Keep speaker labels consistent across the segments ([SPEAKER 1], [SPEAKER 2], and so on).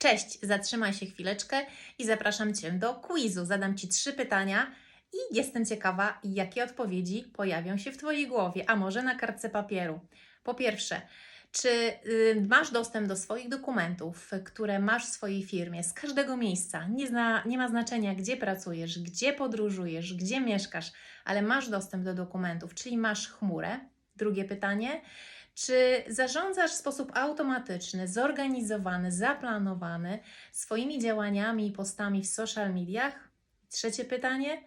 [SPEAKER 1] Cześć, zatrzymaj się chwileczkę i zapraszam Cię do quizu. Zadam Ci trzy pytania i jestem ciekawa, jakie odpowiedzi pojawią się w Twojej głowie, a może na kartce papieru. Po pierwsze, czy y, masz dostęp do swoich dokumentów, które masz w swojej firmie z każdego miejsca? Nie, zna, nie ma znaczenia, gdzie pracujesz, gdzie podróżujesz, gdzie mieszkasz, ale masz dostęp do dokumentów, czyli masz chmurę. Drugie pytanie. Czy zarządzasz w sposób automatyczny, zorganizowany, zaplanowany swoimi działaniami i postami w social mediach? Trzecie pytanie.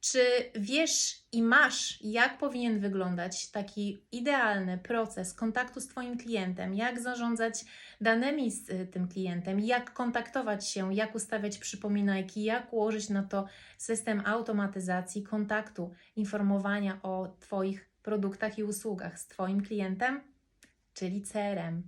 [SPEAKER 1] Czy wiesz i masz, jak powinien wyglądać taki idealny proces kontaktu z Twoim klientem? Jak zarządzać danymi z y, tym klientem? Jak kontaktować się? Jak ustawiać przypominajki? Jak ułożyć na to system automatyzacji kontaktu, informowania o Twoich produktach i usługach z Twoim klientem? Czyli CRM.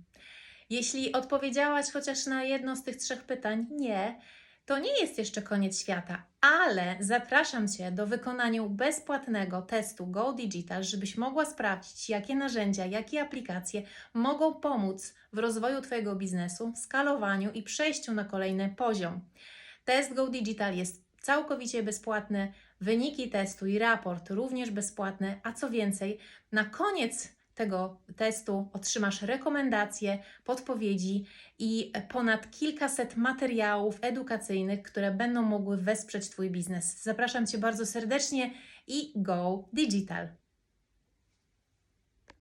[SPEAKER 1] Jeśli odpowiedziałaś chociaż na jedno z tych trzech pytań nie, to nie jest jeszcze koniec świata, ale zapraszam Cię do wykonania bezpłatnego testu Go Digital, żebyś mogła sprawdzić, jakie narzędzia, jakie aplikacje mogą pomóc w rozwoju Twojego biznesu, skalowaniu i przejściu na kolejny poziom. Test Go Digital jest całkowicie bezpłatny, wyniki testu i raport również bezpłatne, a co więcej, na koniec tego testu otrzymasz rekomendacje, podpowiedzi i ponad kilkaset materiałów edukacyjnych, które będą mogły wesprzeć Twój biznes. Zapraszam Cię bardzo serdecznie i Go Digital!